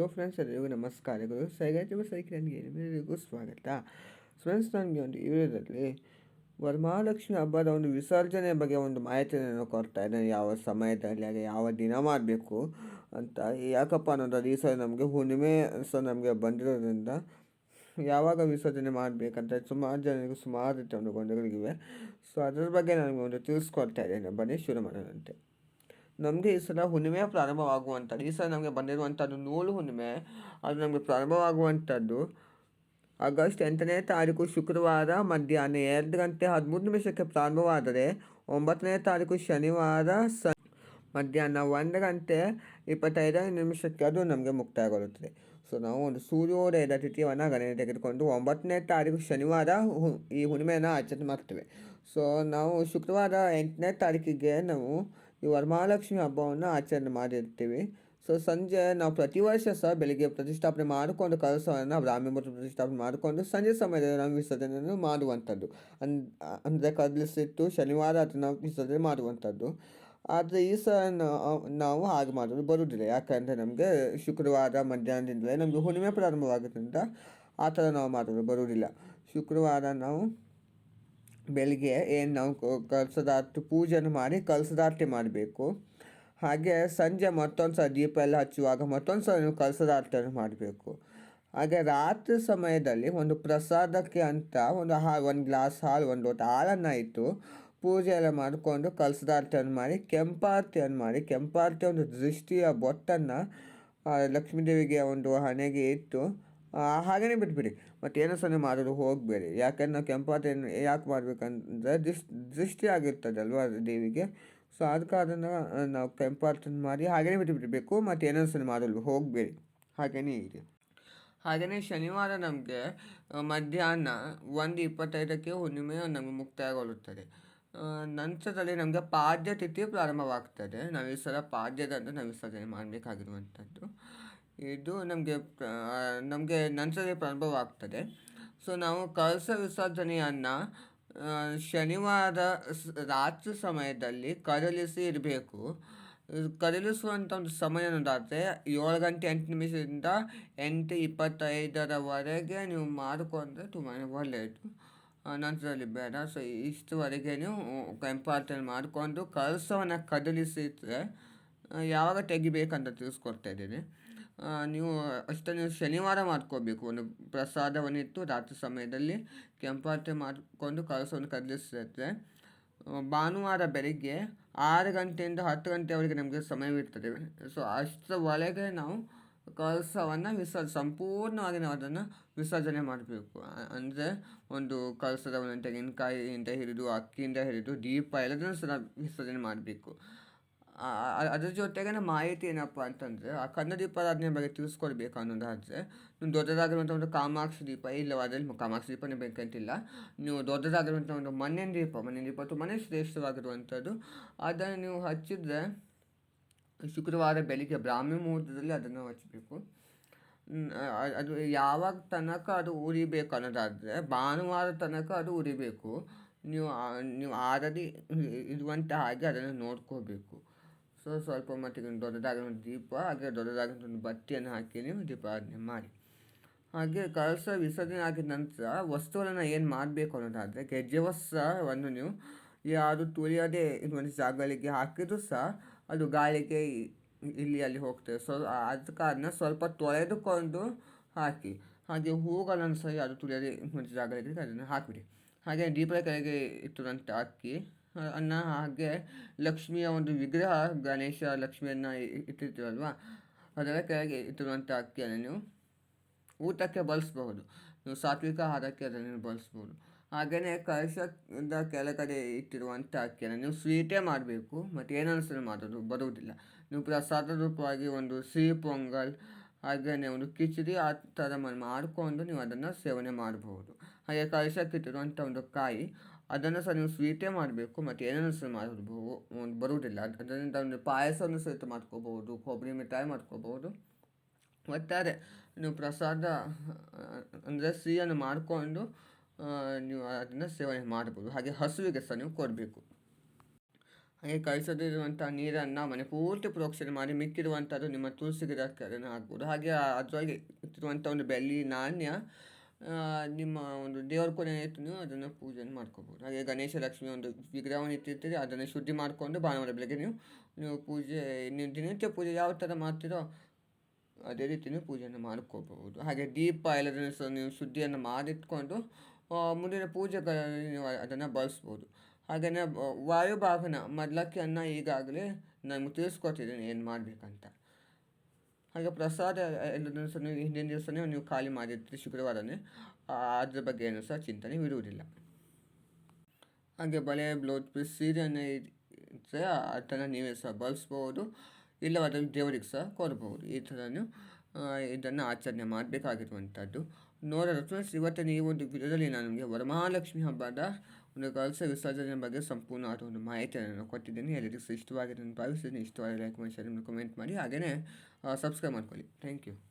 Hello friends, ಎಲ್ಲರಿಗೂ ನಮಸ್ಕಾರಗಳು ಸೈಗಾಯ್ತು ಸೈಕಿರನ್ಗೆ ಎಲ್ಲರಿಗೂ ಸ್ವಾಗತ. ಫ್ರೆಂಡ್ಸ್ ನನಗೆ ಒಂದು ವಿಡಿಯೋದಲ್ಲಿ ವರಮಹಾಲಕ್ಷ್ಮಿ ಹಬ್ಬದ ಒಂದು ವಿಸರ್ಜನೆ ಬಗ್ಗೆ ಒಂದು ಮಾಹಿತಿಯನ್ನು ಕೊಡ್ತಾ ಇದ್ದೇನೆ. ಯಾವ ಸಮಯದಲ್ಲಿ, ಹಾಗೆ ಯಾವ ದಿನ ಮಾಡಬೇಕು ಅಂತ. ಯಾಕಪ್ಪ ಅನ್ನೋದು ಈ ಸಲ ನಮಗೆ ಹುಣ್ಣಿಮೆ ಸೊ ನಮಗೆ ಬಂದಿರೋದ್ರಿಂದ ಯಾವಾಗ ವಿಸರ್ಜನೆ ಮಾಡಬೇಕಂತ ಸುಮಾರು ಜನರಿಗೆ ಸುಮಾರು ರೀತಿಯ ಒಂದು ಗೊಂದಲಗಳಿವೆ. ಸೊ, ಅದರ ಬಗ್ಗೆ ನನಗೆ ಒಂದು ತಿಳಿಸ್ಕೊಡ್ತಾ ಇದ್ದೇನೆ. ಬನ್ನಿ, ಶುರು ಮಾಡೋಣಂತೆ. ನಮಗೆ ಈ ಸಲ ಹುಣ್ಣಿಮೆ ಪ್ರಾರಂಭವಾಗುವಂಥದ್ದು, ಈ ಸಲ ನಮಗೆ ಬಂದಿರುವಂಥದ್ದು ನೂಲು ಹುಣ್ಣಿಮೆ. ಅದು ನಮಗೆ ಪ್ರಾರಂಭವಾಗುವಂಥದ್ದು. ಆಗಸ್ಟ್ ಎಂಟನೇ ತಾರೀಕು ಶುಕ್ರವಾರ ಮಧ್ಯಾಹ್ನ ಎರಡು ಗಂಟೆ ಹದಿಮೂರು ನಿಮಿಷಕ್ಕೆ ಪ್ರಾರಂಭವಾದರೆ ಒಂಬತ್ತನೇ ತಾರೀಕು ಶನಿವಾರ ಸ, ಮಧ್ಯಾಹ್ನ ಒಂದು ಗಂಟೆ ಇಪ್ಪತ್ತೈದನೇ ನಿಮಿಷಕ್ಕೆ ಅದು ನಮಗೆ ಮುಕ್ತಾಯಗೊಳ್ಳುತ್ತದೆ. ಸೊ, ನಾವು ಒಂದು ಸೂರ್ಯೋದಯದ ತಿಥಿಯನ್ನು ಗಣನೆ ತೆಗೆದುಕೊಂಡು ಒಂಬತ್ತನೇ ತಾರೀಕು ಶನಿವಾರ ಈ ಹುಣ್ಣಿಮೆಯನ್ನು ಆಚರಣೆ ಮಾಡ್ತೇವೆ. ಸೊ, ನಾವು ಶುಕ್ರವಾರ ಎಂಟನೇ ತಾರೀಕಿಗೆ ನಾವು ಈ ವರಮಹಾಲಕ್ಷ್ಮಿ ಹಬ್ಬವನ್ನು ಆಚರಣೆ ಮಾಡಿರ್ತೀವಿ. ಸೊ ಸಂಜೆ ನಾವು ಪ್ರತಿ ವರ್ಷ ಸಹ ಬೆಳಿಗ್ಗೆ ಪ್ರತಿಷ್ಠಾಪನೆ ಮಾಡಿಕೊಂಡು ಕಲಸವನ್ನು ಬ್ರಾಹ್ಮಿ ಪ್ರತಿಷ್ಠಾಪನೆ ಮಾಡಿಕೊಂಡು ಸಂಜೆ ಸಮಯದಲ್ಲಿ ನಾವು ವಿಸರ್ಜನೆಯನ್ನು ಮಾಡುವಂಥದ್ದು. ಅನ್, ಅಂದರೆ ಕದಲಿಸಿಟ್ಟು ಶನಿವಾರ ಅಥವಾ ನಾವು ವಿಸರ್ಜನೆ ಮಾಡುವಂಥದ್ದು. ಆದರೆ ಈ ಸಹ ನಾವು ಹಾಗೆ ಮಾಡಲು ಬರುವುದಿಲ್ಲ. ಯಾಕಂದರೆ ನಮಗೆ ಶುಕ್ರವಾರ ಮಧ್ಯಾಹ್ನದಿಂದಲೇ ನಮಗೆ ಹುಣ್ಣಿಮೆ ಪ್ರಾರಂಭವಾಗೋದ್ರಿಂದ ಆ ಥರ ನಾವು ಮಾಡೋದು ಬರುವುದಿಲ್ಲ. ಶುಕ್ರವಾರ ನಾವು ಬೆಳಿಗ್ಗೆ ಏನು ನಾವು ಕಲಸದಾರ್ತಿ ಪೂಜೆಯನ್ನು ಮಾಡಿ ಕಲಸದಾರ್ತಿ ಮಾಡಬೇಕು. ಹಾಗೆ ಸಂಜೆ ಮತ್ತೊಂದು ಸಲ ದೀಪ ಎಲ್ಲ ಹಚ್ಚುವಾಗ ಮತ್ತೊಂದು ಸಲ ನೀವು ಕಲಸದಾರ್ತಿಯನ್ನು ಮಾಡಬೇಕು. ಹಾಗೆ ರಾತ್ರಿ ಸಮಯದಲ್ಲಿ ಒಂದು ಪ್ರಸಾದಕ್ಕೆ ಅಂತ ಒಂದು ಹಾ, ಒಂದು ಗ್ಲಾಸ್ ಹಾಲು, ಒಂದು ಲೋಟ ಹಾಲನ್ನು ಇಟ್ಟು ಪೂಜೆ ಎಲ್ಲ ಮಾಡಿಕೊಂಡು ಕಲಸದಾರ್ತಿಯನ್ನು ಮಾಡಿ ಕೆಂಪಾರ್ತಿಯನ್ನು ಮಾಡಿ, ಕೆಂಪಾರ್ತಿಯ ಒಂದು ದೃಷ್ಟಿಯ ಬೊಟ್ಟನ್ನು ಲಕ್ಷ್ಮೀದೇವಿಗೆ ಒಂದು ಹಣೆಗೆ ಇಟ್ಟು ಹಾಗೆಯೇ ಬಿಟ್ಬಿಡಿ. ಮತ್ತು ಏನೋ ಸೊನ್ನೆ ಮಾಡಲು ಹೋಗಬೇಡಿ. ಯಾಕೆಂದ್ರೆ ನಾವು ಕೆಂಪಾತೆಯನ್ನು ಯಾಕೆ ಮಾಡಬೇಕಂದ್ರೆ ದೃಷ್ಟಿ ದೃಷ್ಟಿ ಆಗಿರ್ತದಲ್ವ ದೇವಿಗೆ. ಸೊ ಅದಕ್ಕೆ ಅದನ್ನು ನಾವು ಕೆಂಪಾತನ್ನು ಮಾಡಿ ಹಾಗೆಯೇ ಬಿಟ್ಟುಬಿಡಬೇಕು ಮತ್ತು ಏನೋ ಸೊನ್ನೆ ಮಾಡಲು ಹೋಗಬೇಡಿ. ಹಾಗೆಯೇ ಇದೆ. ಹಾಗೆಯೇ ಶನಿವಾರ ನಮಗೆ ಮಧ್ಯಾಹ್ನ ಒಂದು ಇಪ್ಪತ್ತೈದಕ್ಕೆ ಹುಣ್ಣಿಮೆ ನಮಗೆ ಮುಕ್ತಾಯಗೊಳ್ಳುತ್ತದೆ. ನಂತರದಲ್ಲಿ ನಮಗೆ ಪಾದ್ಯ ತಿಥಿ ಪ್ರಾರಂಭವಾಗ್ತದೆ. ನಾವು ಈ ಸಲ ಪಾದ್ಯದಂದು ಮಾಡಬೇಕಾಗಿರುವಂಥದ್ದು. ಇದು ನಮಗೆ ನಮಗೆ ನಂತರದಲ್ಲಿ ಪ್ರಾರಂಭವಾಗ್ತದೆ ಸೊ ನಾವು ಕಳಸ ವಿಸರ್ಜನೆಯನ್ನು ಶನಿವಾರ ರಾತ್ರಿ ಸಮಯದಲ್ಲಿ ಕದಲಿಸಿ ಇರಬೇಕು. ಕದಲಿಸುವಂಥ ಒಂದು ಸಮಯ ಅನ್ನೋದಾದರೆ ಏಳು ಗಂಟೆ ಎಂಟು ನಿಮಿಷದಿಂದ ಎಂಟು ಇಪ್ಪತ್ತೈದರವರೆಗೆ ನೀವು ಮಾಡಿಕೊಂಡ್ರೆ ತುಂಬಾ ಒಳ್ಳೆಯದು ನಂತರದಲ್ಲಿ ಬೇಡ. ಸೊ ಇಷ್ಟುವರೆಗೆ ನೀವು ಕೆಂಪಾರ್ಟಲ್ಲಿ ಮಾಡಿಕೊಂಡು ಕಳಸವನ್ನು ಕದಲಿಸಿದ್ರೆ ಯಾವಾಗ ತೆಗಿಬೇಕಂತ ತಿಳಿಸ್ಕೊಡ್ತಾ ಇದ್ದೀನಿ. ನೀವು ಅಷ್ಟೇ ನೀವು ಶನಿವಾರ ಮಾಡ್ಕೋಬೇಕು. ಒಂದು ಪ್ರಸಾದವನ್ನಿಟ್ಟು ರಾತ್ರಿ ಸಮಯದಲ್ಲಿ ಕೆಂಪಾರ್ತೆ ಮಾಡಿಕೊಂಡು ಕಳಸವನ್ನು ಕದಲಿಸಿದ್ರೆ ಭಾನುವಾರ ಬೆಳಿಗ್ಗೆ ಆರು ಗಂಟೆಯಿಂದ ಹತ್ತು ಗಂಟೆವರೆಗೆ ನಮಗೆ ಸಮಯವಿರ್ತದೆ ಸೊ ಅಷ್ಟರ ಒಳಗೆ ನಾವು ಕಳಸವನ್ನು ವಿಸರ್ಜ ಸಂಪೂರ್ಣವಾಗಿ ನಾವು ಅದನ್ನು ವಿಸರ್ಜನೆ ಮಾಡಬೇಕು. ಅಂದರೆ ಒಂದು ಕಳಸದ ಒಂದು ತೆಂಗಿನಕಾಯಿಯಿಂದ ಹಿಡಿದು, ಅಕ್ಕಿಯಿಂದ ಹಿಡಿದು, ದೀಪ ಎಲ್ಲದನ್ನು ಸಹ ವಿಸರ್ಜನೆ ಮಾಡಬೇಕು. ಅದ್ರ ಜೊತೆಗೆ ಮಾಹಿತಿ ಏನಪ್ಪ ಅಂತಂದರೆ, ಆ ಕನ್ನಡ ದೀಪಾರಾಧನೆ ಬಗ್ಗೆ ತಿಳಿಸ್ಕೊಡ್ಬೇಕು ಅನ್ನೋದಾದರೆ ನೀವು ದೊಡ್ಡದಾಗಿರುವಂಥ ಒಂದು ಕಾಮಾಕ್ಷಿ ದೀಪ ಇಲ್ಲವಾದಲ್ಲಿ ಕಾಮಾಕ್ಷಿ ದೀಪನೇ ಬೇಕಂತಿಲ್ಲ. ನೀವು ದೊಡ್ಡದಾಗಿರುವಂಥ ಒಂದು ಮಣ್ಣಿನ ದೀಪ ಮಣ್ಣಿನ ದೀಪ ತುಂಬಾ ಶ್ರೇಷ್ಠವಾಗಿರುವಂಥದ್ದು, ಅದನ್ನು ನೀವು ಹಚ್ಚಿದರೆ ಶುಕ್ರವಾರ ಬೆಳಿಗ್ಗೆ ಬ್ರಾಹ್ಮಿ ಮುಹೂರ್ತದಲ್ಲಿ ಅದನ್ನು ಹಚ್ಚಬೇಕು ಅದು ಯಾವಾಗ ತನಕ ಅದು ಉರಿಬೇಕು ಅನ್ನೋದಾದರೆ, ಭಾನುವಾರ ತನಕ ಅದು ಉರಿಬೇಕು. ನೀವು ನೀವು ಆರದಿ ಇರುವಂಥ ಹಾಗೆ ಅದನ್ನು ನೋಡ್ಕೋಬೇಕು ಸೊ ಸ್ವಲ್ಪ ಮಟ್ಟಿಗೆ ಒಂದು ದೀಪ, ಹಾಗೆ ದೊಡ್ಡದಾಗಿರುವಂಥ ಒಂದು ಬತ್ತಿಯನ್ನು ಹಾಕಿ ನೀವು ದೀಪಾರಾಧನೆ ಮಾಡಿ. ಹಾಗೆ ಕಳಸ ವಿಸರ್ಜನೆ ಆಗಿದ ನಂತರ ವಸ್ತುಗಳನ್ನು ಏನು ಮಾಡಬೇಕು ಅನ್ನೋದಾದರೆ ಗೆಜ್ಜೆ ವಸ್ತ್ರವನ್ನು ನೀವು ಯಾರು ತುಳಿಯದೇ ಇರುವಂಥ ಜಾಗಗಳಿಗೆ ಹಾಕಿದ್ರು ಸಹ ಅದು ಗಾಳಿಗೆ ಇಲ್ಲಿ ಅಲ್ಲಿ ಹೋಗ್ತದೆ. ಸೊ ಅದ ಕಾರಣ ಸ್ವಲ್ಪ ತೊಳೆದುಕೊಂಡು ಹಾಕಿ, ಹಾಗೆ ಹೂಗಳನ್ನು ಸಹ ಯಾರು ತುಳಿಯದೇ ಇರುವಂಥ ಜಾಗಗಳಿಗೆ ಅದನ್ನು ಹಾಕಿಬಿಡಿ. ಹಾಗೆ ದೀಪದ ಕೆಳಗೆ ಇಟ್ಟಿರುವಂಥ ಅಕ್ಕಿ. ಅನ್ನ ಹಾಗೆ ಲಕ್ಷ್ಮಿಯ ಒಂದು ವಿಗ್ರಹ ಗಣೇಶ ಲಕ್ಷ್ಮಿಯನ್ನು ಇಟ್ಟಿರ್ತೀವಲ್ವ? ಅದರ ಕೆಳಗೆ ಇಟ್ಟಿರುವಂಥ ಅಕ್ಕಿಯನ್ನು ನೀವು ಊಟಕ್ಕೆ ಬಳಸ್ಬಹುದು. ನೀವು ಸಾತ್ವಿಕ ಆಹಾರಕ್ಕೆ ಅದನ್ನು ಬಳಸ್ಬೋದು ಹಾಗೆಯೇ ಕಳಶದ ಕೆಳಗಡೆ ಇಟ್ಟಿರುವಂಥ ಅಕ್ಕಿಯನ್ನು ನೀವು ಸ್ವೀಟೇ ಮಾಡಬೇಕು. ಮತ್ತು ಏನನ್ಸಲು ಮಾಡೋದು? ಬರುವುದಿಲ್ಲ. ನೀವು ಪ್ರಸಾದ ರೂಪವಾಗಿ ಒಂದು ಸಿಹಿ ಪೊಂಗಲ್, ಹಾಗೆಯೇ ಒಂದು ಕಿಚಡಿ ಆ ಥರ ಮಾಡಿಕೊಂಡು ನೀವು ಅದನ್ನು ಸೇವನೆ ಮಾಡಬಹುದು. ಹಾಗೆ ಕಳಶಕ್ಕಿಟ್ಟಿರುವಂಥ ಒಂದು ಕಾಯಿ ಅದನ್ನು ಸಹ ನೀವು ಸ್ವೀಟೇ ಮಾಡಬೇಕು ಮತ್ತು ಏನನ್ನು ಸಹ ಮಾಡಬಹುದು ಬರುವುದಿಲ್ಲ. ಅದರಿಂದ ಒಂದು ಪಾಯಸವನ್ನು ಸಹಿತ ಮಾಡ್ಕೋಬಹುದು, ಕೊಬ್ಬರಿ ಮಿಠಾಯಿ ಮಾಡ್ಕೋಬಹುದು. ಒಟ್ಟಾರೆ ನೀವು ಪ್ರಸಾದ, ಅಂದರೆ ಸಿಹಿಯನ್ನು ಮಾಡಿಕೊಂಡು ನೀವು ಅದನ್ನು ಸೇವನೆ ಮಾಡ್ಬೋದು. ಹಾಗೆ ಹಸುವಿಗೆ ಸಹ ನೀವು ಕೊಡಬೇಕು. ಹಾಗೆ ಕಳಿಸೋದಿರುವಂಥ ನೀರನ್ನು ಮನೆ ಪೂರ್ತಿ ಪ್ರೋಕ್ಷಣೆ ಮಾಡಿ ಮಿಕ್ಕಿರುವಂಥದ್ದು ನಿಮ್ಮ ತುಳಸಿ ಗಿಡಕ್ಕೆ ಅದನ್ನು ಹಾಕ್ಬೋದು ಹಾಗೆ ಅದರೊಳಗೆ ಇಟ್ಟಿರುವಂಥ ಒಂದು ಬೆಳ್ಳಿ, ನಾಣ್ಯ ನಿಮ್ಮ ಒಂದು ದೇವರ ಕೊನೆ ಇತ್ತು ನೀವು ಅದನ್ನು ಪೂಜೆಯನ್ನು ಮಾಡ್ಕೋಬೋದು. ಹಾಗೆ ಗಣೇಶ ಲಕ್ಷ್ಮಿ ಒಂದು ವಿಗ್ರಹವನ್ನು ಇಟ್ಟಿರ್ತೀರಿ, ಅದನ್ನು ಶುದ್ಧಿ ಮಾಡಿಕೊಂಡು ಭಾನುವಾರ ಬೆಳಗ್ಗೆ ನೀವು ನೀವು ಪೂಜೆ ನೀವು ದಿನನಿತ್ಯ ಪೂಜೆ ಯಾವ ಥರ ಮಾಡ್ತೀರೋ ಅದೇ ರೀತಿ ನೀವು ಪೂಜೆಯನ್ನು ಮಾಡ್ಕೋಬಹುದು ಹಾಗೆ ದೀಪ ಎಲ್ಲದನ್ನು ಸಹ ನೀವು ಶುದ್ಧಿಯನ್ನು ಮಾಡಿಟ್ಕೊಂಡು ಮುಂದಿನ ಪೂಜೆಗಳಲ್ಲಿ ನೀವು ಅದನ್ನು ಬಳಸ್ಬೋದು. ಹಾಗೆಯೇ ವಾಯುಭಾಗನ ಮದ್ಲಕ್ಕಿಯನ್ನು ಈಗಾಗಲೇ ನಾನು ತಿಳಿಸ್ಕೊತಿದ್ದೀನಿ ಏನು ಮಾಡಬೇಕಂತ. ಹಾಗೆ ಪ್ರಸಾದ ಎಲ್ಲದನ್ನು ಸಹ ನೀವು, ಹಿಂದಿನ ದಿವಸನೇ ನೀವು ಖಾಲಿ ಮಾಡಿರ್ತೀರಿ ಶುಕ್ರವಾರನೇ ಅದ್ರ ಬಗ್ಗೆ ಏನು ಸಹ ಚಿಂತನೆ ಇರುವುದಿಲ್ಲ. ಹಾಗೆ ಬಳೆ ಬ್ಲೌಸ್ ಪೀಸ್ ಸೀರೆಯನ್ನು ಇದ್ದರೆ ಅದನ್ನು ನೀವೇ ಸಹ ಬಳಸ್ಬೋದು. ಇಲ್ಲವಾದರೆ ದೇವರಿಗೆ ಸಹ ಕೊಡ್ಬೋದು. ಈ ಥರ ಇದನ್ನು ಆಚರಣೆ ಮಾಡಬೇಕಾಗಿರುವಂಥದ್ದು. ನೋಡೋದು ಇವತ್ತಿನ ಈ ಒಂದು ವಿಧದಲ್ಲಿ ನಾನು ನಿಮಗೆ ವರಮಹಾಲಕ್ಷ್ಮಿ ಹಬ್ಬದ ಒಂದು ಕಳಸ ವಿಸರ್ಜನೆ ಬಗ್ಗೆ ಸಂಪೂರ್ಣವಾದ ಒಂದು ಮಾಹಿತಿಯನ್ನು ಕೊಟ್ಟಿದ್ದೀನಿ ಎಲ್ಲರಿಗೂ ಇಷ್ಟವಾಗಿದೆ ನಾನು ಭಾವಿಸ್ತೀನಿ ಲೈಕ್ ಮಾಡಿ ಶೇರ್ ಕಮೆಂಟ್ ಮಾಡಿ ಹಾಗೆಯೇ ಸಬ್ಸ್ಕ್ರೈಬ್ ಮಾಡ್ಕೊಳ್ಳಿ ಥ್ಯಾಂಕ್ ಯು